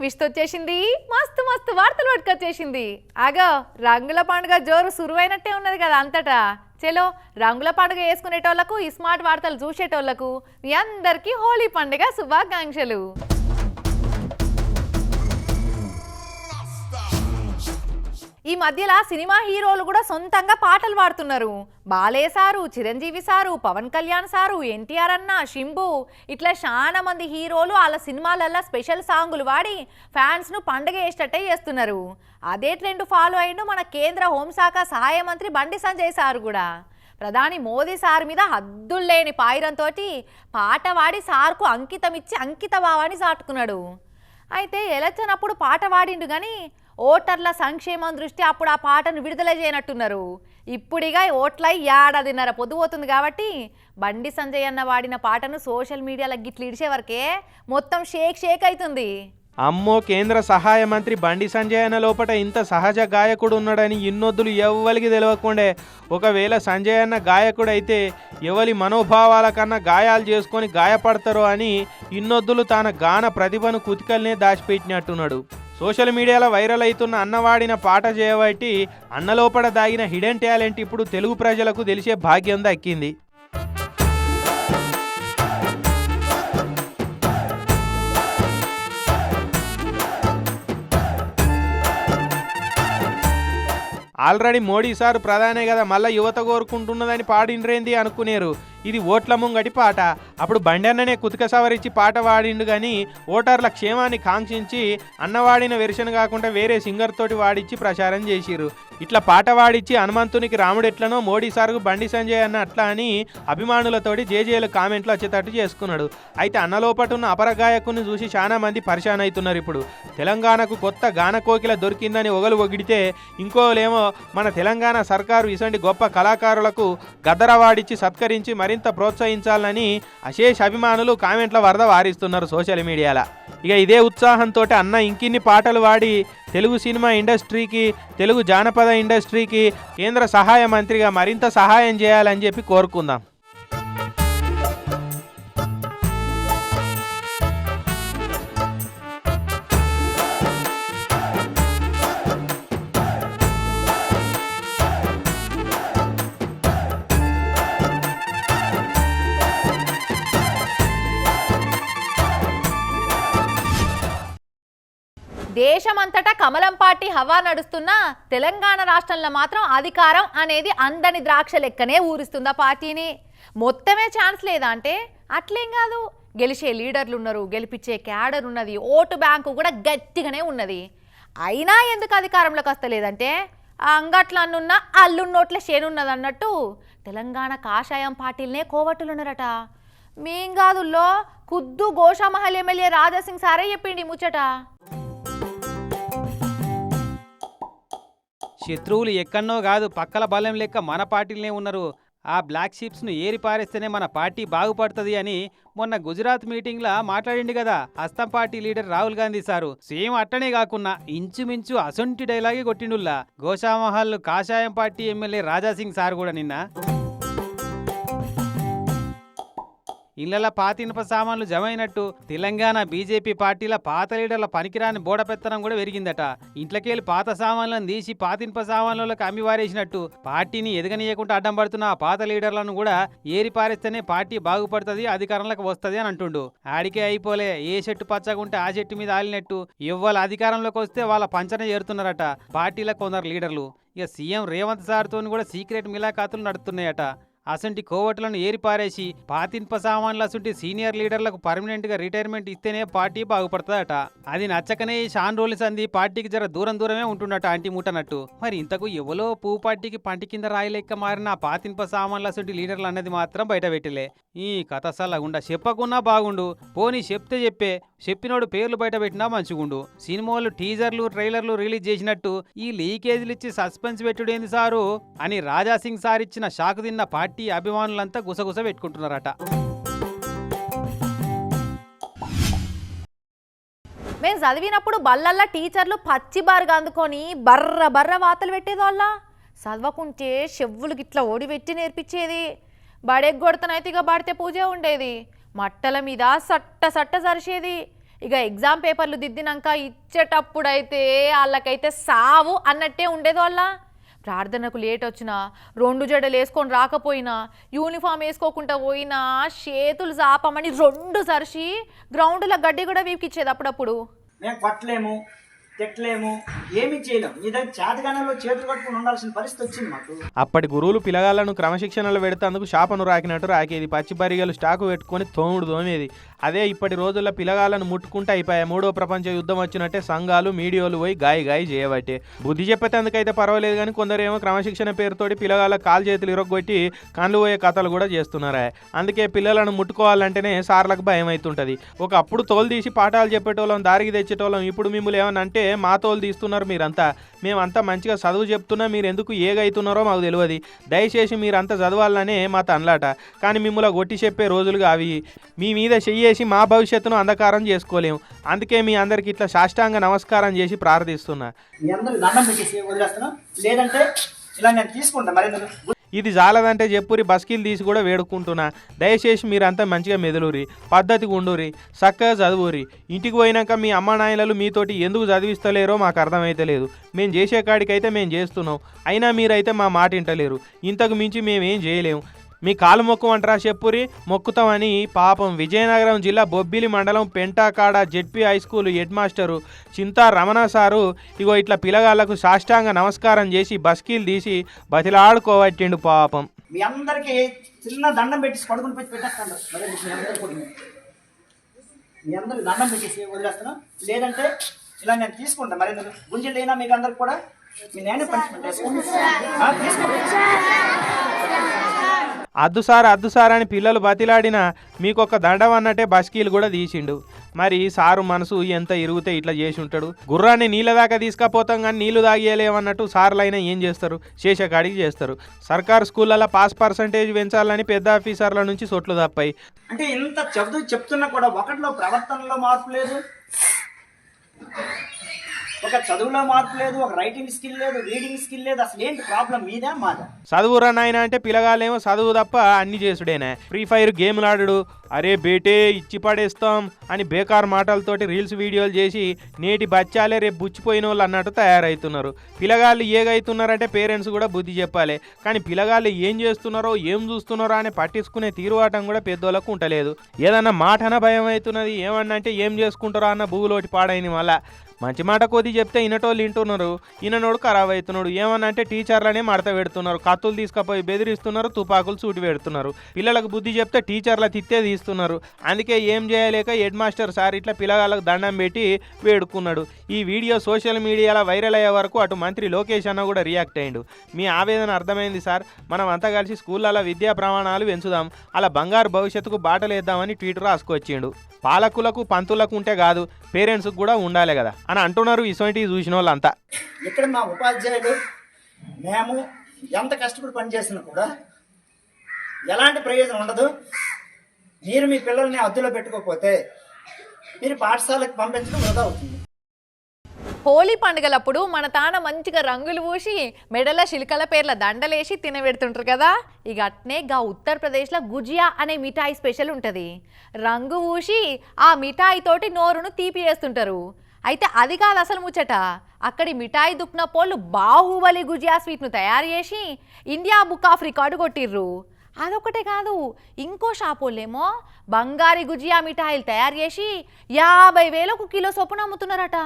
విష్తు వచ్చేసింది. మస్తు మస్తు వార్తలు పట్టుకొచ్చేసింది. ఆగో రంగుల పండుగ జోరు సురువైనట్టే ఉన్నది కదా అంతటా. చలో రంగుల పండుగ వేసుకునేటోళ్ళకు ఈ స్మార్ట్ వార్తలు చూసేటోళ్ళకు మీ అందరికీ హోలీ పండుగ శుభాకాంక్షలు. ఈ మధ్యలో సినిమా హీరోలు కూడా సొంతంగా పాటలు పాడుతున్నారు. బాలే sir Chiranjeevi sir Pawan Kalyan sir NTR అన్న షింబు ఇట్లా చాలా మంది హీరోలు వాళ్ళ సినిమాలల్లో స్పెషల్ సాంగులు వాడి ఫ్యాన్స్ను పండగ చేసేటట్టే చేస్తున్నారు. అదే ట్రెండ్ ఫాలో అయిండు మన కేంద్ర హోంశాఖ సహాయ మంత్రి బండి సంజయ్ సారు కూడా. ప్రధాని మోదీ సార్ మీద హద్దుల్లేని పాయిరంతో పాట వాడి సార్కు అంకితం ఇచ్చి అంకిత భావాన్ని చాటుకున్నాడు. అయితే ఎలక్షన్ అప్పుడు పాట పాడిండు కానీ ఓటర్ల సంక్షేమం దృష్టి అప్పుడు ఆ పాటను విడుదల చేయనట్టున్నారు. ఇప్పుడిగా ఓట్లై ఏడాదిన్నర పొద్దుపోతుంది కాబట్టి బండి సంజయ్ అన్న వాడిన పాటను సోషల్ మీడియాలో గిట్లు ఇడిచే వరకే మొత్తం షేక్ షేక్ అవుతుంది అమ్మో కేంద్ర సహాయ మంత్రి బండి సంజయ్ అన్న లోపట ఇంత సహజ గాయకుడు ఉన్నాడని ఇన్నొద్దులు ఎవ్వరికి తెలియకుండే ఒకవేళ సంజయ్ అన్న గాయకుడైతే ఎవరి మనోభావాల కన్నా గాయాలు చేసుకొని గాయపడతారో అని ఇన్నొద్దులు తన గాన ప్రతిభను కుతికల్నే దాచిపెట్టినట్టున్నాడు. సోషల్ మీడియాలో వైరల్ అవుతున్న అన్నవాడిన పాట చేయబట్టి అన్నలోపడ దాగిన హిడెన్ టాలెంట్ ఇప్పుడు తెలుగు ప్రజలకు తెలిసే భాగ్యం దక్కింది. ఆల్రెడీ మోడీ సార్ ప్రధానే కదా మళ్ళీ యువత కోరుకుంటున్నదని పాడిండ్రేంది అనుకునేరు. ఇది ఓట్ల ముంగటి పాట. అప్పుడు బండన్ననే కుతిక సవరించి పాట వాడిండు కానీ ఓటర్ల క్షేమాన్ని కాంక్షించి అన్నవాడిన వెర్షన్ కాకుండా వేరే సింగర్ తోటి వాడిచ్చి ప్రచారం చేసిరు ఇట్లా పాట వాడిచ్చి హనుమంతునికి రాముడు ఎట్లనో మోడీ సార్కు బండి సంజయ్ అన్న అట్లా అని అభిమానులతోటి జేజేలు కామెంట్లు వచ్చేటట్టు చేసుకున్నాడు. అయితే అన్నలోపట ఉన్న అపర గాయకుని చూసి చాలా మంది పరిశాన్ అవుతున్నారు ఇప్పుడు. తెలంగాణకు కొత్త గాన కోకిల దొరికిందని ఒగలు ఒగిడితే ఇంకోలేమో మన తెలంగాణ సర్కారు ఇసంటి గొప్ప కళాకారులకు గద్దరవాడిచ్చి సత్కరించి మరింత ప్రోత్సహించాలని అశేష్ అభిమానులు కామెంట్ల వరద వారిస్తున్నారు సోషల్ మీడియాలో. ఇక ఇదే ఉత్సాహంతో అన్న ఇంకిన్ని పాటలు వాడి తెలుగు సినిమా ఇండస్ట్రీకి తెలుగు జానపద ఇండస్ట్రీకి కేంద్ర సహాయ మంత్రిగా మరింత సహాయం చేయాలని చెప్పి కోరుకుందాం. దేశమంతటా కమలం పార్టీ హవా నడుస్తున్న తెలంగాణ రాష్ట్రంలో మాత్రం అధికారం అనేది అందని ద్రాక్ష లెక్కనే ఊరిస్తుందా పార్టీని? మొత్తమే ఛాన్స్ లేదా అంటే? అట్లేం కాదు. గెలిచే లీడర్లు ఉన్నారు గెలిపించే క్యాడర్ ఉన్నది ఓటు బ్యాంకు కూడా గట్టిగానే ఉన్నది. అయినా ఎందుకు అధికారంలోకి వస్తలేదంటే? ఆ అంగట్లన్నున్న అల్లున్నోట్ల షేనున్నది అన్నట్టు తెలంగాణ కాషాయం పార్టీలనే కోవట్టులున్నారట. మేం కాదుల్లో కుద్దు గోషామహల్ ఎమ్మెల్యే రాజాసింగ్ సారే చెప్పిండి ముచ్చట. శత్రువులు ఎక్కడనో కాదు పక్కల బలం లెక్క మన పార్టీలనే ఉన్నారు. ఆ బ్లాక్ షీప్స్ను ఏరి పారేస్తేనే మన పార్టీ బాగుపడుతుంది అని మొన్న గుజరాత్ మీటింగ్లో మాట్లాడిండు కదా హస్తం party leader Rahul Gandhi sir. Same అట్టనే కాకుండా ఇంచుమించు అసొంటి డైలాగే కొట్టిండుల్లా. గోషామహల్ కాషాయం పార్టీ ఎమ్మెల్యే రాజాసింగ్ సార్ కూడా నిన్న. ఇళ్ళ పాతినప సామాన్లు జమైనట్టు తెలంగాణ బీజేపీ పార్టీల పాత లీడర్ల పనికిరాని బోడపెత్తనం కూడా పెరిగిందట. ఇంట్లోకెళ్ళి పాత సామాన్లను తీసి పాతినప సామాన్లకు అమ్మి వారేసినట్టు పార్టీని ఎదగనీయకుండా అడ్డం పడుతున్న ఆ పాత లీడర్లను కూడా ఏరి పారేస్తేనే పార్టీ బాగుపడుతుంది అధికారంలోకి వస్తుంది అని అంటుండు. ఆడికే అయిపోలే ఏ చెట్టు పచ్చగుంటే ఆ చెట్టు మీద ఆలినట్టు ఇవ్వాల అధికారంలోకి వస్తే వాళ్ళ పంచన చేరుతున్నారట పార్టీల కొందరు లీడర్లు. ఇక సీఎం రేవంత్ సార్తో కూడా సీక్రెట్ మిలాఖాతులు నడుస్తున్నాయట అసంటి కోవట్లను ఏరిపారేసి పాతింప సామాన్లు అసంటి సీనియర్ లీడర్లకు పర్మనెంట్గా రిటైర్మెంట్ ఇస్తేనే పార్టీ బాగుపడుతుందట. అది నచ్చకనే ఈ షాన్ రోల్ సంది పార్టీకి జర దూరం దూరమే ఉంటుండట ఆంటీ ముట్టనట్టు మరి ఇంతకు ఎవలో పూ పార్టీకి పంటి కింద రాయలేక మారిన పాతింప సామాన్లు అసంటి లీడర్లు అన్నది మాత్రం బయట పెట్టలే ఈ కథ సల్లగుండా చెప్పకున్నా బాగుండు. పోనీ చెప్తే చెప్పే. చెప్పినోడు పేర్లు బయట పెట్టినా మంచిగుండు. సినిమాలు టీజర్లు ట్రైలర్లు రిలీజ్ చేసినట్టు ఈ లీకేజీలు ఇచ్చి సస్పెన్స్ పెట్టుడేంది సారు? అని రాజాసింగ్ సార్ ఇచ్చిన షాకు తిన్న పార్టీ అభిమానులంతా గుసగుస పెట్టుకుంటున్నారట. మేము చదివినప్పుడు బల్లల్లా టీచర్లు పచ్చి బారుగా అందుకొని బర్ర బర్ర వాతలు పెట్టేదోళ్ళ. చదవకుంటే చెవులు గిట్ల ఓడిపెట్టి నేర్పించేది. బడెగ్గొడతనైతే ఇక బడితే పూజ ఉండేది. మట్టల మీద సట్ట సట్ట జరిసేది. ఇక ఎగ్జామ్ పేపర్లు దిద్దినాక ఇచ్చేటప్పుడైతే వాళ్ళకైతే సావు అన్నట్టే ఉండేది వాళ్ళ ప్రార్థనకు లేట్ వచ్చినా రెండు జడలు వేసుకొని రాకపోయినా యూనిఫామ్ వేసుకోకుండా పోయినా చేతులు చాపమని రెండు సరిచి గ్రౌండ్లో గడ్డి కూడా వీపిచ్చేది అప్పుడప్పుడు. మేము కొట్టలేము తిట్టలేము ఏమీ చేయలేము మీ దగ్గర చేతగానంలో చేతులు కట్టుకుని ఉండాల్సిన పరిస్థితి వచ్చింది మాకు. అప్పటి గురువులు పిల్లగాళ్ళను క్రమశిక్షణలో పెడతందుకు శాపను రాకినట్టు రాకేది. పచ్చి బరిగలు స్టాకు పెట్టుకొని తోముడు తోమేది. అదే ఇప్పటి రోజుల్లో పిల్లగాళ్ళను ముట్టుకుంటే అయిపోయా. మూడో ప్రపంచ యుద్ధం వచ్చినట్టే సంఘాలు మీడియోలు పోయి గాయ గాయ చేయబట్టే. బుద్ధి చెప్పేటందుకైతే పర్వాలేదు కానీ కొందరేమో క్రమశిక్షణ పేరుతోటి పిల్లగాళ్ళ కాలు చేతులు ఇరగొట్టి కండ్లు పోయే కథలు కూడా చేస్తున్నారా. అందుకే పిల్లలను ముట్టుకోవాలంటేనే సార్లకు భయం అవుతుంటుంది ఒకప్పుడు తోలు తీసి పాఠాలు చెప్పేటోళ్ళం దారికి తెచ్చేటోళ్ళం ఇప్పుడు మిమ్మల్ని ఏమన్నా అంటే మా తోలు తీస్తున్నారు మీరంతా. మేమంతా మంచిగా చదువు చెప్తున్నా మీరు ఎందుకు ఏగైతున్నారో మాకు తెలియదు. దయచేసి మీరంతా చదవాలనే మా తనలాట. కానీ మిమ్మల్ని కొట్టి చెప్పే రోజులుగా అవి. మీ మీద చెయ్యి చెయ్యేసి మా భవిష్యత్తును అంధకారం చేసుకోలేము. అందుకే మీ అందరికి ఇట్లా సాష్టాంగ నమస్కారం చేసి ప్రార్థిస్తున్నా. లేదంటే ఇలా నేను తీసుకుంటా మరి ఇది జాలదంటే చెప్పురి బస్కిల్ తీసి కూడా వేడుకుంటున్నా. దయచేసి మీరంతా మంచిగా మెదులురి పద్ధతిగా ఉండురి చక్కగా చదువురి. ఇంటికి పోయినాక మీ అమ్మ నాయనలు మీతోటి ఎందుకు చదివిస్తలేరో మాకు అర్థమైతే లేదు. మేము చేసే కాడికైతే మేము చేస్తున్నాం. అయినా మీరైతే మా మాట వింటలేరు. ఇంతకు మించి మేమేం చేయలేము. మీ కాలు మొక్కు అంటారా చెప్పురి? మొక్కుతామని పాపం విజయనగరం జిల్లా బొబ్బిలి మండలం Pentakada ZP high school head master Chinta Ramana sir ఇగో ఇట్లా పిల్లగాళ్ళకు సాష్టాంగ నమస్కారం చేసి బస్కీలు తీసి బతిలాడుకోవట్టిండు పాపం. మీ అందరికి చిన్న దండం పెట్టి కొడుకుని పెట్టి పెట్టేస్తాను. మీ అందరికి దండం పెట్టేసి వదిలేస్తాను లేదంటే ఇలా నేను తీసుకుంటాను మరి గుంజలు అయినా మీకు అందరికి కూడా మీ నేను పనిష్మెంట్ తీసుకుంటాను అద్దు సార్ అద్దు సార్ అని పిల్లలు బతిలాడినా మీకు ఒక దండం అన్నట్టే బస్కీలు కూడా తీసిండు. మరి సారు మనసు ఎంత ఇరుగుతే ఇట్లా చేసి ఉంటాడు గుర్రాన్ని నీళ్ళ దాకా తీసుకపోతాం కానీ నీళ్ళు తాగేయలేమన్నట్టు సార్లైనా ఏం చేస్తారు? శేషకాడికి చేస్తారు. సర్కారు స్కూళ్ళల్లో పాస్ పర్సంటేజ్ పెంచాలని పెద్ద ఆఫీసర్ల నుంచి సొట్లు తప్పాయి. అంటే ఇంత చెబుతూ చెప్తున్నా కూడా ఒకటిలో ప్రవర్తనలో మార్పు లేదు. ఒక చదువులో మార్పు లేదు ఒక రైటింగ్ స్కిల్ లేదు రీడింగ్ స్కిల్ లేదు అసలు ఏంటి ప్రాబ్లం మీదా మాదా? చదువురా నాయన అంటే పిల్లగాళ్ళేమో చదువు తప్ప అన్ని చేసుడేనే. ఫ్రీ ఫైర్ గేమ్లు ఆడుడు అరే బేటే ఇచ్చి పడేస్తాం అని బేకార్ మాటలతోటి రీల్స్ వీడియోలు చేసి నేటి బచ్చాలే రేపు బుచ్చిపోయిన వాళ్ళు అన్నట్టు తయారవుతున్నారు పిల్లగాళ్ళు ఏగైతున్నారంటే పేరెంట్స్ కూడా బుద్ధి చెప్పాలి. కానీ పిల్లగాళ్ళు ఏం చేస్తున్నారో ఏం చూస్తున్నారో అని పట్టించుకునే తీరువాటం కూడా పెద్దోళ్ళకు ఉండలేదు. ఏదన్నా మాటన భయం అవుతున్నది ఏమన్నా అంటే ఏం చేసుకుంటారో అన్న భూలోటి పాడైంది వల్ల మంచి మాట కొద్ది చెప్తే ఇనటోళ్ళు వింటున్నారు ఈయననోడు ఖరాబ్ అవుతున్నాడు. ఏమన్నా అంటే టీచర్లనే మడత పెడుతున్నారు. కత్తులు తీసుకపోయి బెదిరిస్తున్నారు తుపాకులు సూటి పెడుతున్నారు. పిల్లలకు బుద్ధి చెప్తే టీచర్ల తిత్తే తీస్తున్నారు. అందుకే ఏం చేయలేక హెడ్ మాస్టర్ సార్ ఇట్లా పిల్లగాళ్ళకు దండం పెట్టి వేడుకున్నాడు. ఈ వీడియో సోషల్ మీడియాలో వైరల్ అయ్యే వరకు అటు మంత్రి లోకేష్ అన్న కూడా రియాక్ట్ అయ్యిండు. మీ ఆవేదన అర్థమైంది సార్? మనం అంతా కలిసి స్కూళ్ళలో విద్యా ప్రమాణాలు పెంచుదాం. అలా బంగారు భవిష్యత్తుకు బాటలేద్దామని ట్వీట్ రాసుకొచ్చిండు. పాలకులకు పంతులకు ఉంటే కాదు పేరెంట్స్కి కూడా ఉండాలి కదా. అని అంటున్నారు ఇటువంటి చూసిన వాళ్ళంతా. ఇక్కడ మా ఉపాధ్యాయులు మేము ఎంత కష్టపడి పనిచేసినా కూడా ఎలాంటి ప్రయోజనం ఉండదు. మీరు మీ పిల్లల్ని అద్దులో పెట్టుకోకపోతే మీరు పాఠశాలకు పంపించడం వృధా అవుతుంది. హోలీ పండుగలప్పుడు మన తాన మంచిగా రంగులు పూసి మెడల శిల్కల పేర్ల దండలేసి తినబెడుతుంటారు కదా. ఇక అట్నే గా ఉత్తరప్రదేశ్లో గుజియా అనే మిఠాయి స్పెషల్ ఉంటుంది. రంగు పూసి ఆ మిఠాయి తోటి నోరును తీపి చేస్తుంటారు అయితే అది కాదు అసలు ముచ్చట. అక్కడి మిఠాయి దుప్న పోళ్ళు బాహుబలి గుజియా స్వీట్ను తయారు చేసి ఇండియా బుక్ ఆఫ్ రికార్డు కొట్టిర్రు. అదొకటే కాదు ఇంకో షాపోళ్ళేమో బంగారి గుజియా మిఠాయిలు తయారు చేసి యాభై వేలకు కిలో చొప్పున అమ్ముతున్నారట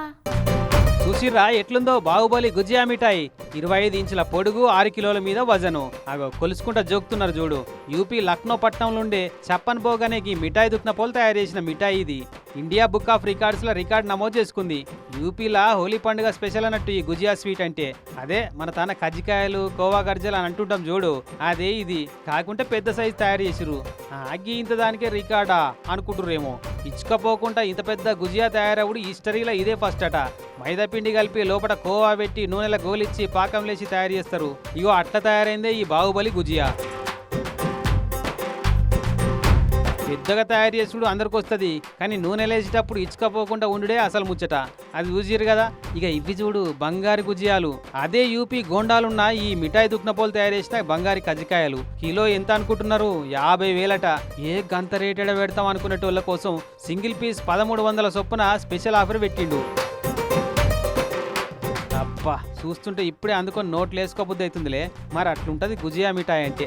చూసిర్రా ఎట్లుందో బాహుబలి గుజియా మిఠాయి ఇరవై ఐదు ఇంచుల పొడుగు ఆరు కిలోల మీద వజను. అగో కొలుసుకుంటా జోకుతున్నారు చూడు. యూపీ లక్నో పట్టణంలో చప్పన్ భోగ్ అనే ఈ మిఠాయి దుక్న పోలు తయారు చేసిన మిఠాయి ఇది. ఇండియా బుక్ ఆఫ్ రికార్డ్స్లో రికార్డ్ నమోదు చేసుకుంది. యూపీలా హోలీ పండుగ స్పెషల్ అన్నట్టు ఈ గుజియా స్వీట్ అంటే. అదే మన తన కజ్జికాయలు కోవా గర్జలు అని అంటుంటాం చూడు. అదే ఇది. కాకుంటే పెద్ద సైజు తయారు చేసిరు ఆగి ఇంత దానికే రికార్డా అనుకుంటురేమో ఇచ్చుకపోకుండా ఇంత పెద్ద గుజియా తయారవుడు హిస్టరీలో ఇదే ఫస్ట్ అట. మైదా పిండి కలిపి లోపల కోవా పెట్టి నూనెల గోలిచ్చి పాకం లేచి తయారు చేస్తారు. ఇగో అట్లా తయారైందే ఈ బాహుబలి గుజియా. పెద్దగా తయారు చేసుడు అందరికి వస్తుంది. కానీ నూనె లేచేటప్పుడు ఇచ్చుకపోకుండా ఉండుడే అసలు ముచ్చట. అది చూసిరు కదా? ఇక ఇవి చూడు బంగారు గుజియాలు. అదే యూపీ గోండాలున్న ఈ మిఠాయి దుక్నపోలు తయారు చేసిన బంగారు కజ్జికాయలు. కిలో ఎంత అనుకుంటున్నారు? యాభై వేలట. ఏ గంత రేటెడ పెడతాం అనుకునేటోళ్ళ కోసం సింగిల్ పీస్ పదమూడు వందల చొప్పున స్పెషల్ ఆఫర్ పెట్టిండు. అబ్బా చూస్తుంటే ఇప్పుడే అందుకొని నోట్లు వేసుకోబుద్ది అవుతుందిలే. మరి అట్లుంటది గుజియా మిఠాయి అంటే.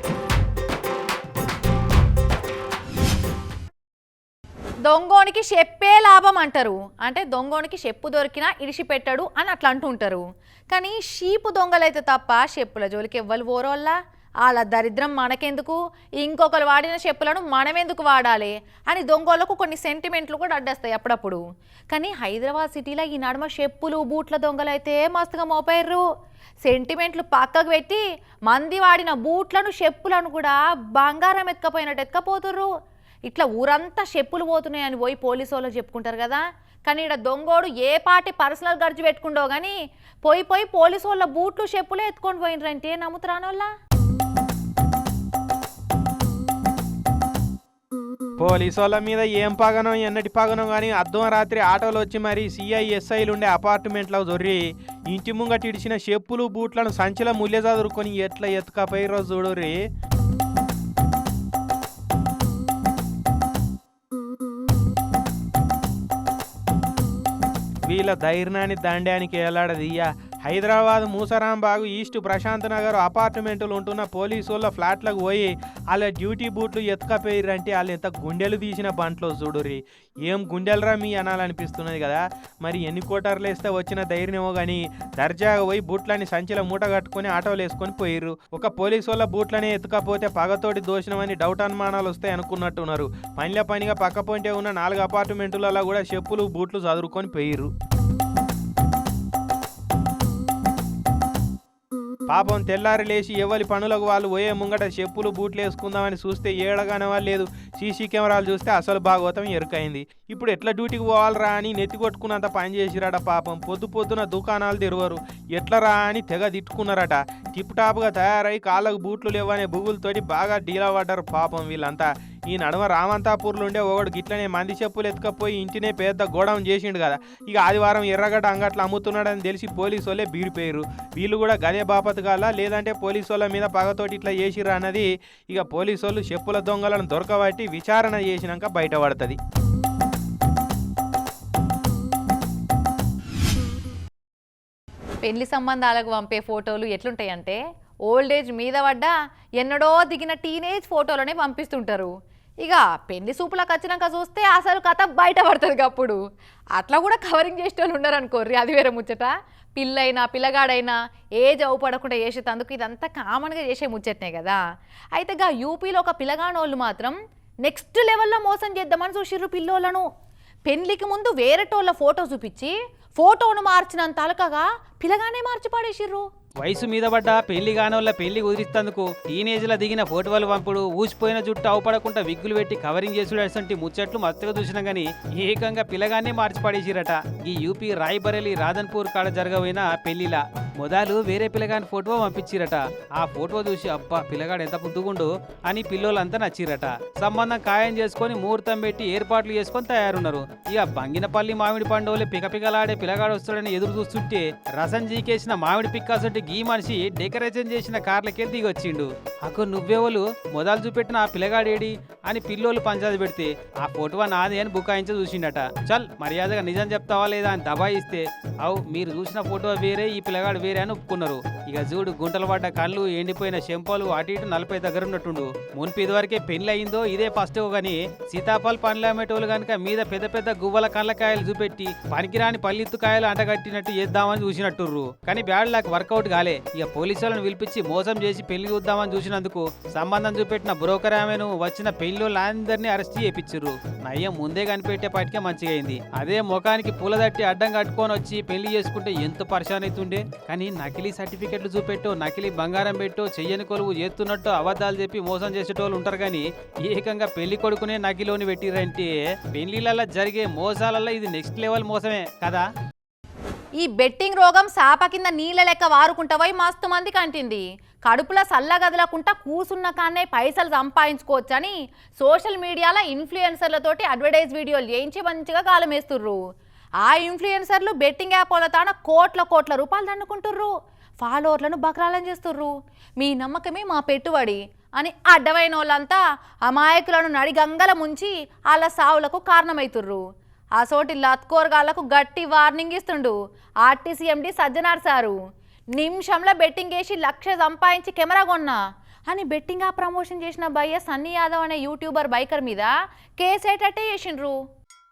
దొంగోనికి చెప్పే లాభం అంటారు. అంటే దొంగోనికి చెప్పు దొరికినా ఇడిచిపెట్టాడు అని అట్లా అంటుంటారు కానీ షీపు దొంగలైతే తప్ప చెప్పుల జోలికి ఎవ్వరు పోరోళ్ళ వాళ్ళ దరిద్రం మనకెందుకు? ఇంకొకరు వాడిన చెప్పులను మనం ఎందుకు వాడాలి? అని దొంగోళ్ళకు కొన్ని సెంటిమెంట్లు కూడా అడ్డేస్తాయి అప్పుడప్పుడు. కానీ హైదరాబాద్ సిటీలో ఈ నడుమ చెప్పులు బూట్ల దొంగలైతే మస్తుగా మోపారు సెంటిమెంట్లు పక్కకు పెట్టి మంది వాడిన బూట్లను చెప్పులను కూడా బంగారం ఎత్తుకపోయినట్టు ఎత్తుకపోతుర్రు. ఇట్లా ఊరంతా చెప్పులు పోతున్నాయని పోయి పోలీసు వాళ్ళు చెప్పుకుంటారు కదా. కానీ ఇక్కడ దొంగోడు ఏ పాటి పర్సనల్ ఖర్చు పెట్టుకుండో కానీ పోయి పోయి పోలీసు వాళ్ళ బూట్లు చెప్పులే ఎత్తుకొని పోయినరంటే నమ్ముతురానోళ్ళ? పోలీసు వాళ్ళ మీద ఏం పగనో ఎన్నటి పగనో కానీ అర్ధం రాత్రి ఆటోలు వచ్చి మరి సిఐఎస్ఐలు ఉండే అపార్ట్మెంట్లో దొర్రి ఇంటి ముంగట ఇడిచిన చెప్పులు బూట్లను సంచిలో ముల్లె చదురుకొని ఎట్లా ఎత్తుకపోయి రోజు చూడుర్రి? వీళ్ళ ధైర్యాన్ని దండానికి ఎలాడదియ్యా హైదరాబాద్ మూసరాంబాగు ఈస్ట్ ప్రశాంత్ నగర్ అపార్ట్మెంట్లు ఉంటున్న పోలీసుల ఫ్లాట్లకు పోయి వాళ్ళ డ్యూటీ బూట్లు ఎత్తుకపోయిర్రంటే వాళ్ళు ఎంత గుండెలు తీసిన బంట్లో చూడుర్రి. ఏం గుండెలరా మీ అనాలనిపిస్తున్నది కదా. మరి ఎన్ని కోటర్లు వేస్తే వచ్చిన ధైర్యమో కానీ దర్జాగా పోయి బూట్లని సంచిలో మూట కట్టుకొని ఆటోలు వేసుకొని పోయిర్రు. ఒక పోలీసు వాళ్ళ బూట్లనే ఎత్తుకపోతే పగతోటి దోషణమని డౌట్ అనుమానాలు వస్తాయి అనుకున్నట్టున్నారు. పనిలో పనిగా పక్క పొంటే ఉన్న నాలుగు అపార్ట్మెంట్లలో కూడా చెప్పులు బూట్లు చదువుకొని పోయిర్రు. పాపం తెల్లారి లేచి ఎవరి పనులకు వాళ్ళు పోయే ముంగట చెప్పులు బూట్లు వేసుకుందామని చూస్తే ఏడగానే వాళ్ళు లేదు. సీసీ కెమెరాలు చూస్తే అసలు భాగవతం ఎరుకైంది. ఇప్పుడు ఎట్లా డ్యూటీకి పోవాలరా అని నెత్తి కొట్టుకున్నంత పని చేసిరాట పాపం. పొద్దు పొద్దున దుకాణాలు తెరవరు. ఎట్లా రా అని తెగ తిట్టుకున్నారట. టిప్ టాప్గా తయారై కాళ్ళకు బూట్లు లేవనే బుగులతోటి బాగా డీలా పడ్డారు పాపం వీళ్ళంతా. ఈ నడుమ రామంతాపూర్లో ఉండే ఒకడు గిట్లనే మంది చెప్పులు ఎత్తుకపోయి ఇంటినే పెద్ద గోడౌన్ చేసిండు కదా. ఇక ఆదివారం ఎర్రగడ్డ అంగట్లో అమ్ముతున్నాడని తెలిసి పోలీసు వాళ్ళే బీడిపోయారు వీళ్ళు కూడా గదే బాపత్ కాలా లేదంటే పోలీసు వాళ్ళ మీద పగతోటి ఇట్లా చేసిర్రు అన్నది ఇక పోలీసు వాళ్ళు చెప్పుల దొంగలను దొరకబట్టి విచారణ చేసినాక బయటపడుతుంది. పెళ్ళి సంబంధాలకు పంపే ఫోటోలు ఎట్లుంటాయంటే ఓల్డ్ ఏజ్ మీద పడ్డ ఎన్నడో దిగిన టీనేజ్ ఫోటోలనే పంపిస్తుంటారు. ఇక పెళ్ళి సూపులకు వచ్చినాక చూస్తే అసలు కథ బయటపడుతుంది అప్పుడు. అట్లా కూడా కవరింగ్ చేసే వాళ్ళు ఉన్నారు అనుకోర్రి అది వేరే ముచ్చట. పిల్లైనా పిల్లగాడైనా ఏజ్ అవుపడకుండా చేసేటందుకు ఇదంతా కామన్గా చేసే ముచ్చట్నే కదా. అయితే గా యూపీలో ఒక పిల్లగానోళ్ళు మాత్రం నెక్స్ట్ లెవెల్లో మోసం చేద్దామని చూసిర్రు పిల్లోళ్ళను. పెళ్ళికి ముందు వేరేటోళ్ళ ఫోటో చూపించి ఫోటోను మార్చినంత అలకగా పిల్లగానే మార్చి పాడేసిర్రు. వయసు మీద పడ్డ పెళ్ళి కానోళ్ళ పెళ్ళి కుదిరిస్తందుకు టీనేజ్ల దిగిన ఫోటోలు పంపుడు ఊసిపోయిన జుట్టు అవపడకుండా విగ్గులు పెట్టి కవరింగ్ చేసుడు ముచ్చట్లు మత్తుగా చూసినా గానీ ఏకంగా పిల్లగానే మార్చి పడేసిరట. ఈ యూపీ రాయ్బరేలి రాధన్పూర్ కాడ జరగబోయిన పెళ్ళిలా. మొదలు వేరే పిల్లగాని ఫోటో పంపించిరట. ఆ ఫోటో చూసి అబ్బా పిల్లగాడు ఎంత పుద్దుగుండు అని పిల్లోలంతా నచ్చిరట. సంబంధం ఖాయం చేసుకొని ముహూర్తం పెట్టి ఏర్పాట్లు చేసుకొని తయారున్నారు. ఇక బంగినపల్లి మామిడి పండుగలు పికపికలాడే పిల్లగాడు వస్తాడని ఎదురు చూస్తుంటే రసం జీకేసిన మామిడి పిక్కాసొట్టి గీ మనిషి డెకరేషన్ చేసిన కార్లకే దిగొచ్చిండు. అకు నువ్వెవలు? మొదలు చూపెట్టిన ఆ పిల్లగాడేడి? అని పిల్లోలు పంచాది పెడితే ఆ ఫోటో నాది అని బుకాయించి చూసిండట. చల్ మర్యాదగా నిజం చెప్తావా లేదా అని దబాయిస్తే అవు మీరు చూసిన ఫోటో వేరే ఈ పిల్లగాడు వేరే అని ఒప్పుకున్నారు. ఇక చూడు గుంటలు పడ్డ కళ్ళు ఎండిపోయిన శంపాలు అటు ఇటు నలభై దగ్గర ఉన్నట్టుండు మున్పు ఇదివరకే పెళ్ళి అయిందో ఇదే ఫస్ట్ గాని సీతాఫల్ పండ్లు అమ్మేటోళ్ళు కనుక మీద పెద్ద పెద్ద గువ్వల కళ్ళకాయలు చూపెట్టి పనికిరాని పల్లిత్తు కాయలు అంటగట్టినట్టు చేద్దామని చూసినట్టుర్రు. కానీ బ్యాడ్ లాక్ వర్కౌట్ కాలే. ఇక పోలీసు వాళ్ళని పిలిపించి మోసం చేసి పెళ్ళి చూద్దామని చూసినందుకు సంబంధం చూపెట్టిన బ్రోకర్ ఆమెను వచ్చిన పెళ్ళిళ్ళందరినీ అరెస్ట్ చేయించారు నయ్యం ముందే కనిపెట్టేపాటికే మంచిగా అయింది అదే ముఖానికి పూలదట్టి అడ్డం కట్టుకొని వచ్చి పెళ్ళి చేసుకుంటే ఎంత పరిశాన్ అవుతుండే కానీ నకిలీ సర్టిఫికెట్లు చూపెట్టు నకిలీ బంగారం పెట్టు చెయ్యని కొలువు చేస్తున్నట్టు అబద్ధాలు చెప్పి మోసం చేసేటోళ్ళు ఉంటారు కానీ ఏకంగా పెళ్ళి కొడుకునే నకిలోని పెట్టిరంటే పెళ్ళిళ్ళల్లో జరిగే మోసాలలో ఇది నెక్స్ట్ లెవెల్ మోసమే కదా? ఈ బెట్టింగ్ రోగం శాప కింద నీళ్ళ లెక్క వారుకుంటవై మస్తు మందికి అంటింది కడుపులో సల్లగదలకుండా కూసున్న కానే పైసలు సంపాదించుకోవచ్చని సోషల్ మీడియాలో ఇన్ఫ్లుయెన్సర్లతోటి అడ్వర్టైజ్ వీడియోలు చేయించి మంచిగా గాలమేస్తుర్రు. ఆ ఇన్ఫ్లుయెన్సర్లు బెట్టింగ్ యాప్ల తాన కోట్ల కోట్ల రూపాయలు దండుకుంటుర్రు ఫాలోవర్లను బక్రాలం చేస్తుర్రు. మీ నమ్మకమే మా పెట్టుబడి అని అడ్డమైన వాళ్ళంతా అమాయకులను నడిగంగల ముంచి వాళ్ళ సావులకు కారణమవుతుర్రు అసోటి లత్కోర్గాళ్ళకు గట్టి వార్నింగ్ ఇస్తుండు ఆర్టీసీ ఎండి సజ్జనార్ సారు. నిమిషంలో బెట్టింగ్ వేసి లక్ష సంపాదించి కెమెరా కొన్నా అని బెట్టింగ్ ఆ ప్రమోషన్ చేసిన భయ్య సన్నీ యాదవ్ అనే యూట్యూబర్ బైకర్ మీద కేసేటట్టే చేసిండ్రు.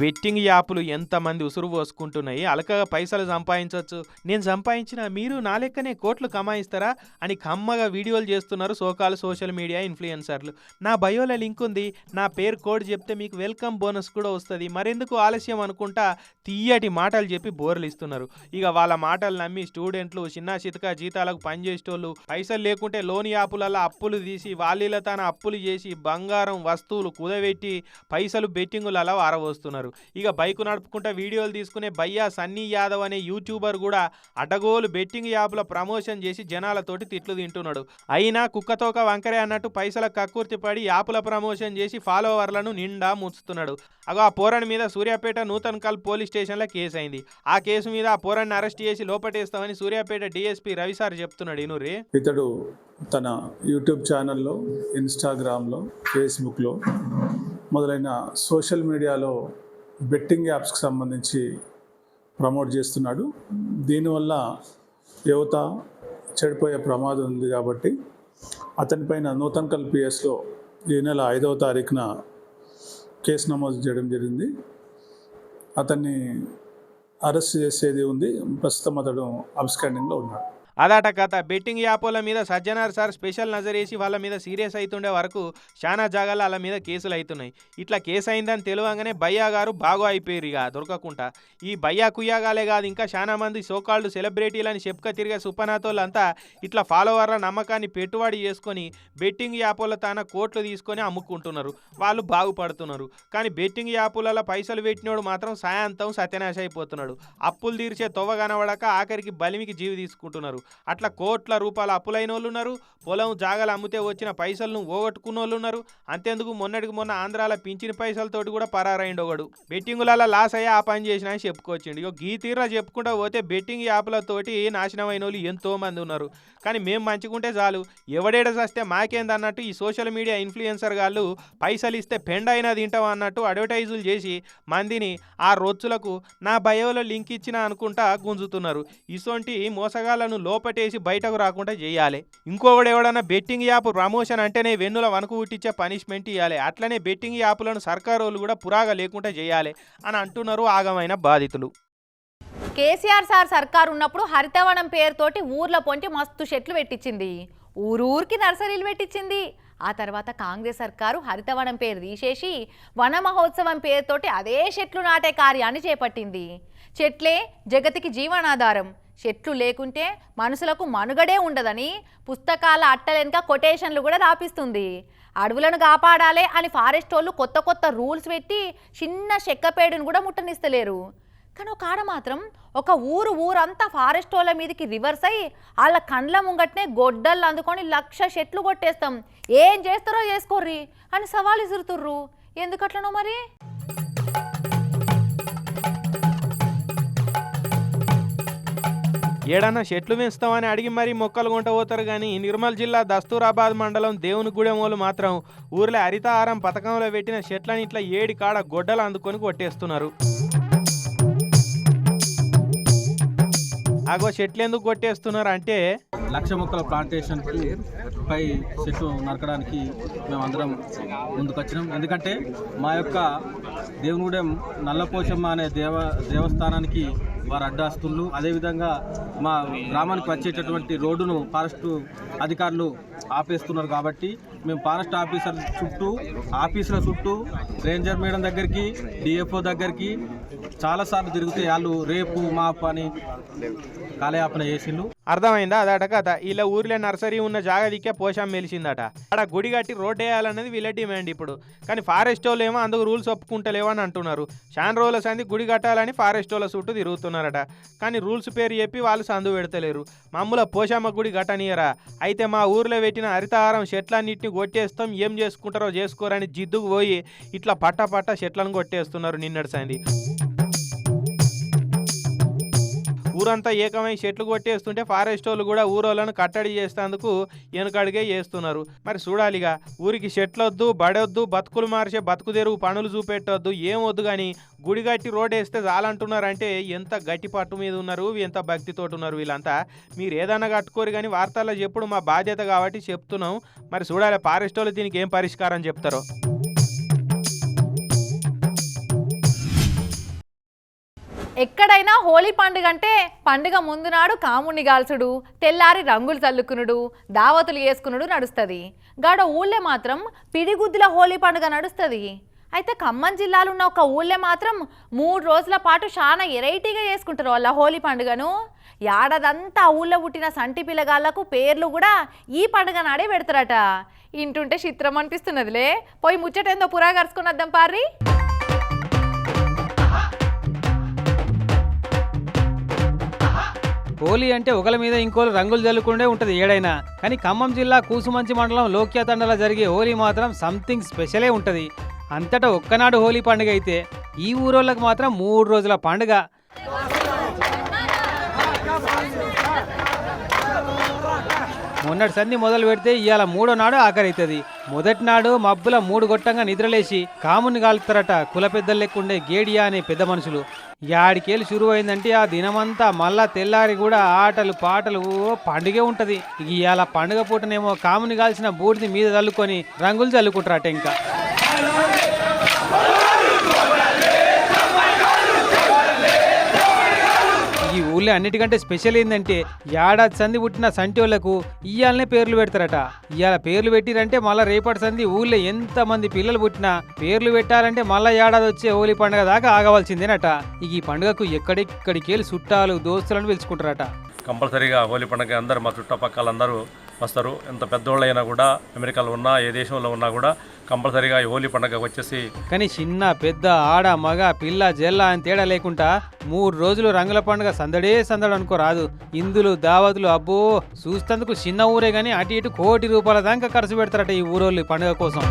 బెట్టింగ్ యాప్లు ఎంతమంది ఉసురు పోసుకుంటున్నాయి? అలకగా పైసలు సంపాదించవచ్చు నేను సంపాదించిన మీరు నా లెక్కనే కోట్లు కమాయిస్తారా? అని కమ్మగా వీడియోలు చేస్తున్నారు సోకాలు సోషల్ మీడియా ఇన్ఫ్లుయెన్సర్లు. నా బయోలో లింక్ ఉంది. నా పేరు కోడ్ చెప్తే మీకు వెల్కమ్ బోనస్ కూడా వస్తుంది. మరెందుకు ఆలస్యం అనుకుంటా తీయటి మాటలు చెప్పి బోర్లు ఇస్తున్నారు. ఇక వాళ్ళ మాటలు నమ్మి స్టూడెంట్లు చిన్న చితక జీతాలకు పనిచేసేటోళ్ళు పైసలు లేకుంటే లోన్ యాపులలో అప్పులు తీసి వాళ్ళ తన అప్పులు చేసి బంగారం వస్తువులు కుదవెట్టి పైసలు బెట్టింగులలో ఆరబోస్తున్నారు ఇక బైక్ నడుపుకుంటా వీడియోలు తీసుకునే భయ్యా సన్నీ యాదవ్ అనే యూట్యూబర్ కూడా అడ్డగోలు బెట్టింగ్ యాప్ల ప్రమోషన్ చేసి జనాలతోటి తిట్లు తింటున్నాడు. అయినా కుక్కతోక వంకరే అన్నట్టు పైసల కక్కుర్తి పడి యాప్ల ప్రమోషన్ చేసి ఫాలోవర్లను నిండా ముంచుతున్నాడు అగో ఆ పోరని మీద సూర్యాపేట నూతన్ కల్ పోలీస్ స్టేషన్లో కేసు అయింది ఆ కేసు మీద ఆ పోరాన్ని అరెస్ట్ చేసి లోపటేస్తామని సూర్యాపేట డీఎస్పీ రవిసార్ చెప్తున్నాడు. ఇనురే ఇతడు తన యూట్యూబ్ ఛానల్లో ఇన్స్టాగ్రామ్లో ఫేస్బుక్లో మొదలైన సోషల్ మీడియాలో బెట్టింగ్ యాప్స్కి సంబంధించి ప్రమోట్ చేస్తున్నాడు. దీనివల్ల యువత చెడిపోయే ప్రమాదం ఉంది కాబట్టి అతనిపైన నూతన్కల్ పిఎస్లో ఈ నెల ఐదవ తారీఖున కేసు నమోదు చేయడం జరిగింది. అతన్ని అరెస్ట్ చేసేది ఉంది. ప్రస్తుతం అతడు అబ్స్కాండింగ్లో ఉన్నాడు. అదాట కథ. బెట్టింగ్ యాప్ల మీద సజ్జనార్ సార్ స్పెషల్ నజర్ వేసి వాళ్ళ మీద సీరియస్ అవుతుండే వరకు చాలా జాగాలు వాళ్ళ మీద కేసులు అవుతున్నాయి ఇట్లా కేసు అయిందని తెలియగానే భయ్యా గారు బాగు అయిపోయారు ఇక దొరకకుండా ఈ భయ్యా కుయ్యాగాలే కాదు ఇంకా చాలా మంది సోకాళ్ళు సెలబ్రిటీలని చెప్పుక తిరిగే సుపనాతోళ్ళంతా ఇట్లా ఫాలోవర్ల నమ్మకాన్ని పెట్టుబడి చేసుకొని బెట్టింగ్ యాపుల తాన కోట్లు తీసుకొని అమ్ముకుంటున్నారు. వాళ్ళు బాగుపడుతున్నారు. కానీ బెట్టింగ్ యాపులలో పైసలు పెట్టినోడు మాత్రం సాయంతం సత్యనాశ అయిపోతున్నాడు. అప్పులు తీర్చే తొవ్వ కనబడక ఆఖరికి బలిమికి జీవి తీసుకుంటున్నారు. అట్లా కోట్ల రూపాయల అప్పులైన వాళ్ళు ఉన్నారు పొలం జాగలు అమ్మితే వచ్చిన పైసలను ఓగొట్టుకున్న వాళ్ళు ఉన్నారు అంతేందుకు మొన్నటికి మొన్న ఆంధ్రాల పింఛన్ పైసలతోటి కూడా పరారైండు ఒకడు. బెట్టింగులలో లాస్ అయ్యి ఆ పని చేసిన అని చెప్పుకొచ్చిండు. ఇక గీ తీరా చెప్పుకుంటూ పోతే బెట్టింగ్ యాప్లతోటి నాశనమైన వాళ్ళు ఎంతో మంది ఉన్నారు. కానీ మేము మంచుకుంటే చాలు. ఎవడేడ చస్తే మాకేందన్నట్టు ఈ సోషల్ మీడియా ఇన్ఫ్లుయెన్సర్ గాళ్ళు పైసలు ఇస్తే పెండ్ అయినా తింటాం అన్నట్టు అడ్వర్టైజులు చేసి మందిని ఆ రొచ్చులకు నా బయోలో లింక్ ఇచ్చిన అనుకుంటా గుంజుతున్నారు. ఇసొంటి మోసగాళ్ళను లోపటేసి బయటకు రాకుండా చేయాలి. ఇంకొకడు ఎవడన్నా బెట్టింగ్ యాప్ ప్రమోషన్ అంటేనే వెన్నుల వణుకు పుట్టించే పనిష్మెంట్ ఇవ్వాలి అట్లనే బెట్టింగ్ యాప్లను సర్కారు కూడా పురాగా లేకుండా చేయాలి అని అంటున్నారు ఆగమైన బాధితులు. కేసీఆర్ సార్ సర్కార్ ఉన్నప్పుడు హరితవనం పేరుతోటి ఊర్ల పొంటి మస్తు చెట్లు పెట్టించింది. ఊరూరికి నర్సరీలు పెట్టించింది. ఆ తర్వాత కాంగ్రెస్ సర్కారు హరితవనం పేరు తీసేసి వన మహోత్సవం పేరుతోటి అదే చెట్లు నాటే కార్యాన్ని చేపట్టింది. చెట్లే జగతికి జీవనాధారం. చెట్లు లేకుంటే మనుషులకు మనుగడే ఉండదని పుస్తకాల అట్టలెనక కొటేషన్లు కూడా రాపిస్తుంది. అడవులను కాపాడాలి అని ఫారెస్ట్ వాళ్ళు కొత్త కొత్త రూల్స్ పెట్టి చిన్న చెక్కపేడును కూడా ముట్టనిస్తలేరు. కానీ ఒక ఆడ మాత్రం ఒక ఊరు ఊరంతా ఫారెస్ట్ వాళ్ళ మీదకి రివర్స్ అయ్యి వాళ్ళ కండ్ల ముంగట్నే గొడ్డళ్ళు అందుకొని లక్ష చెట్లు కొట్టేస్తాం. ఏం చేస్తారో చేసుకోర్రి అని సవాల్ ఇసురుతుర్రు ఎందుకట్లనో మరి? ఏడన్నా చెట్లు పెంచుతామని అడిగి మరీ మొక్కలు కొంట పోతారు కానీ నిర్మల్ జిల్లా దస్తూరాబాద్ మండలం దేవుని గుడెమోలు మాత్రం ఊర్లో హరితహారం పథకంలో పెట్టిన చెట్లని ఇట్లా ఏడి కాడ గొడ్డలు అందుకొని కొట్టేస్తున్నారు. ఆగో చెట్లు ఎందుకు కొట్టేస్తున్నారు అంటే లక్ష మొక్కల ప్లాంటేషన్ పై చెట్లు నరకడానికి మేమందరం ముందుకొచ్చినాం. ఎందుకంటే మా యొక్క దేవునిగూడెం నల్లపోచమ్మ అనే దేవ దేవస్థానానికి వారు అడ్డాస్తులు అదేవిధంగా మా గ్రామానికి వచ్చేటటువంటి రోడ్డును ఫారెస్ట్ అధికారులు ఆపేస్తున్నారు కాబట్టి మేము ఫారెస్ట్ ఆఫీసర్ చుట్టూ ఆఫీసుల చుట్టూ రేంజర్ మేడం దగ్గరికి డిఎఫ్ఓ దగ్గరికి చాలాసార్లు తిరిగితే వాళ్ళు రేపు మాపు అని కాలయాపన చేసిండు అర్థమైందా? అదట కథ. ఇలా ఊర్లో నర్సరీ ఉన్న జాగా దిక్కే పోషం మెలిసిందట. అక్కడ గుడి కట్టి రోడ్ వేయాలన్నది వీళ్ళ డిమాండ్ ఇప్పుడు. కానీ ఫారెస్ట్ వాళ్ళు ఏమో అందుకు రూల్స్ ఒప్పుకుంటలేవో అని అంటున్నారు. షాన్ రోజుల సంది గుడి కట్టాలని ఫారెస్ట్ వాళ్ళ చుట్టూ తిరుగుతున్నారట. కానీ రూల్స్ పేరు చెప్పి వాళ్ళు సందు పెడతలేరు. మమ్ముల పోషమ్మ గుడి కట్టనియరా. అయితే మా ఊర్లో పెట్టిన హరితహారం చెట్లన్నింటిని కొట్టేస్తాం. ఏం చేసుకుంటారో చేసుకోరని జిద్దుకు పోయి ఇట్లా పట్ట పట్ట చెట్లను కొట్టేస్తున్నారు నిన్నటి సంది. ఊరంతా ఏకమై చెట్లు కొట్టేస్తుంటే ఫారెస్ట్ వాళ్ళు కూడా ఊరోళ్ళను కట్టడి చేసేందుకు వెనుకడిగే చేస్తున్నారు. మరి చూడాలిగా ఊరికి చెట్లొద్దు బడొద్దు బతుకులు మార్చే బతుకు తెరువు పనులు చూపెట్టొద్దు ఏం వద్దు కానీ గుడి కట్టి రోడ్ వేస్తే చాలంటున్నారంటే ఎంత గట్టి పట్టు మీద ఉన్నారు ఎంత భక్తితోటి ఉన్నారు వీళ్ళంతా. మీరు ఏదైనా కట్టుకోరు కానీ వార్తల్లో చెప్పుడు మా బాధ్యత కాబట్టి చెప్తున్నాం. మరి చూడాలి ఫారెస్ట్ వాళ్ళు దీనికి ఏం పరిష్కారం చెప్తారో. ఎక్కడైనా హోలీ పండుగ అంటే పండుగ ముందు నాడు కాముణ్ణి గాల్చుడు తెల్లారి రంగులు చల్లుకునుడు దావతులు చేసుకునుడు నడుస్తుంది. గాడ ఊళ్ళే మాత్రం పిడిగుద్దుల హోలీ పండుగ నడుస్తుంది. అయితే ఖమ్మం జిల్లాలో ఉన్న ఒక ఊళ్ళే మాత్రం మూడు రోజుల పాటు చాలా వెరైటీగా చేసుకుంటారు వాళ్ళ హోలీ పండుగను. ఏడాదంతా ఆ ఊళ్ళో పుట్టిన సంటి పిల్లగాళ్ళకు పేర్లు కూడా ఈ పండుగ నాడే పెడతారట. ఇంటుంటే చిత్రం అనిపిస్తున్నదిలే. పోయి ముచ్చటేందో పురా కరుచుకున్నద్దాం పార్రీ. హోలీ అంటే ఒకల మీద ఇంకోలు రంగులు జల్లుకుండే ఉంటుంది ఏడైనా. కానీ ఖమ్మం జిల్లా కూసుమంచి మండలం లోక్యాతండలో జరిగే హోలీ మాత్రం సంథింగ్ స్పెషలే ఉంటుంది. అంతటా ఒక్కనాడు హోలీ పండుగ అయితే ఈ ఊరోళ్ళకి మాత్రం మూడు రోజుల పండుగ. మొన్నటి సంధి మొదలు పెడితే ఇవాళ మూడో నాడు ఆఖరి అవుతుంది మొదటి నాడు మబ్బుల మూడు గొట్టంగా నిద్రలేసి కాముని కాలుతారట కుల పెద్దలు లెక్కుండే గేడియా అనే పెద్ద మనుషులు. యాడికేళ్ళు షురువు అయిందంటే ఆ దినమంతా మళ్ళా తెల్లారి కూడా ఆటలు పాటలు పండుగే ఉంటది. ఇవాళ పండుగ పూటనేమో కాముని కాల్చిన బూడిది మీద చల్లుకొని రంగులు చల్లుకుంటారట ఇంకా ఈ ఊళ్ళో అన్నిటికంటే స్పెషల్ ఏంటంటే ఏడాది సంధి పుట్టిన సంటోళ్ళకు ఇయ్యాలనే పేర్లు పెడతారట. ఇవాళ పేర్లు పెట్టిరంటే మళ్ళీ రేపటి సంధి ఊళ్ళో ఎంత మంది పిల్లలు పుట్టినా పేర్లు పెట్టాలంటే మళ్ళా ఏడాది వచ్చే హోలీ పండుగ దాకా ఆగవలసిందేనట. ఇక ఈ పండుగకు ఎక్కడెక్కడికి చుట్టాలు దోస్తులను పిలుచుకుంటారట. కంపల్సరీగా హోలీ పండుగ అందరూ మా చుట్టుపక్కల అందరూ వస్తారు. ఎంత పెద్దోళ్ళు అయినా కూడా అమెరికాలో ఉన్నా ఏ దేశంలో ఉన్నా కూడా కంపల్సరీగా ఈ హోలీ పండుగ వచ్చేసి కానీ చిన్న పెద్ద ఆడ మగ పిల్ల జల్ల అని తేడా లేకుండా మూడు రోజులు రంగుల పండుగ సందడే సందడు అనుకో రాదు ఇందులు దావతులు అబ్బో! చూస్తందుకు చిన్న ఊరే గానీ అటు ఇటు కోటి రూపాయల దాకా ఖర్చు పెడతారట ఈ ఊరోళ్ళు పండుగ కోసం.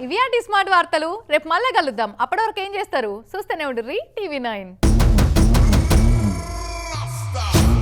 ఇవి అంటే స్మార్ట్ వార్తలు. రేపు మళ్ళీ కలుద్దాం. అప్పటి వరకు ఏం చేస్తారు? చూస్తూనే ఉండ్రి టీవీ నైన్. stop.